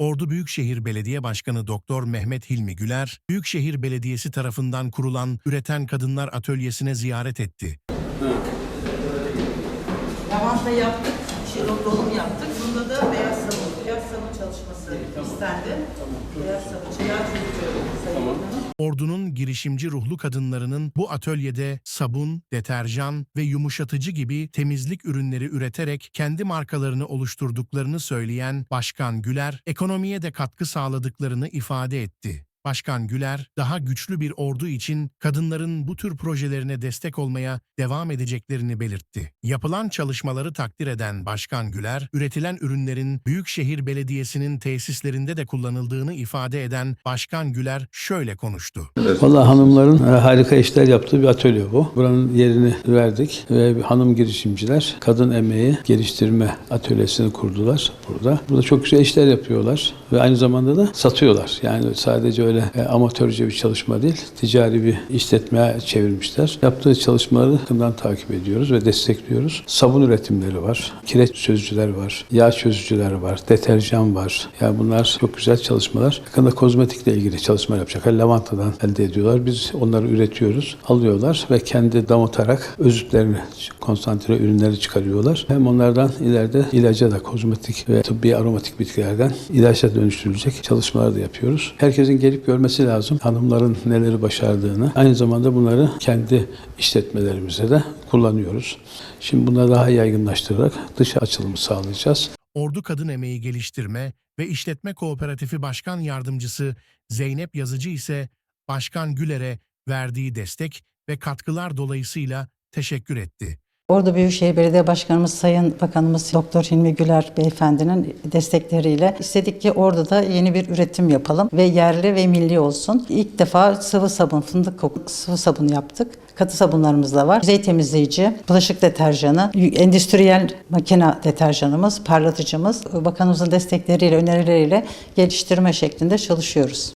Ordu Büyükşehir Belediye Başkanı Doktor Mehmet Hilmi Güler, Büyükşehir Belediyesi tarafından kurulan Üreten Kadınlar Atölyesi'ne ziyaret etti. Lavanta yaptık, şirok dolum yaptık. Bunda da beyaz sabun. Beyaz sabun çalışması istendi. Beyaz sabun, yağ çözücü sayılır. Ordu'nun girişimci ruhlu kadınlarının bu atölyede sabun, deterjan ve yumuşatıcı gibi temizlik ürünleri üreterek kendi markalarını oluşturduklarını söyleyen Başkan Güler, ekonomiye de katkı sağladıklarını ifade etti. Başkan Güler, daha güçlü bir ordu için kadınların bu tür projelerine destek olmaya devam edeceklerini belirtti. Yapılan çalışmaları takdir eden Başkan Güler, üretilen ürünlerin Büyükşehir Belediyesi'nin tesislerinde de kullanıldığını ifade eden Başkan Güler şöyle konuştu. Vallahi hanımların e, harika işler yaptığı bir atölye bu. Buranın yerini verdik ve hanım girişimciler kadın emeği geliştirme atölyesini kurdular burada. Burada çok güzel işler yapıyorlar ve aynı zamanda da satıyorlar. Yani sadece öyle e, amatörce bir çalışma değil, ticari bir işletmeye çevirmişler. Yaptığı çalışmaları yakından takip ediyoruz ve destekliyoruz. Sabun üretimleri var, kireç çözücüler var, yağ çözücüler var, deterjan var. Yani bunlar çok güzel çalışmalar. Yakında kozmetikle ilgili çalışma yapacaklar. Lavantadan elde ediyorlar. Biz onları üretiyoruz, alıyorlar ve kendi damıtarak özütlerini, konsantre ürünleri çıkarıyorlar. Hem onlardan ileride ilaca da kozmetik ve tıbbi aromatik bitkilerden ilaca dönüştürülecek çalışmalar da yapıyoruz. Herkesin gelip görmesi lazım. Hanımların neleri başardığını. Aynı zamanda bunları kendi işletmelerimizde de kullanıyoruz. Şimdi bunları daha yaygınlaştırarak dış açılımı sağlayacağız. Ordu Kadın Emeği Geliştirme ve İşletme Kooperatifi Başkan Yardımcısı Zeynep Yazıcı ise Başkan Güler'e verdiği destek ve katkılar dolayısıyla teşekkür etti. Ordu Büyükşehir Belediye Başkanımız Sayın Bakanımız Doktor Hilmi Güler Beyefendinin destekleriyle istedik ki Ordu'da yeni bir üretim yapalım ve yerli ve milli olsun. İlk defa sıvı sabun, fındık kokulu sıvı sabun yaptık. Katı sabunlarımız da var. Yüzey temizleyici, bulaşık deterjanı, endüstriyel makine deterjanımız, parlatıcımız. Bakanımızın destekleriyle, önerileriyle geliştirme şeklinde çalışıyoruz.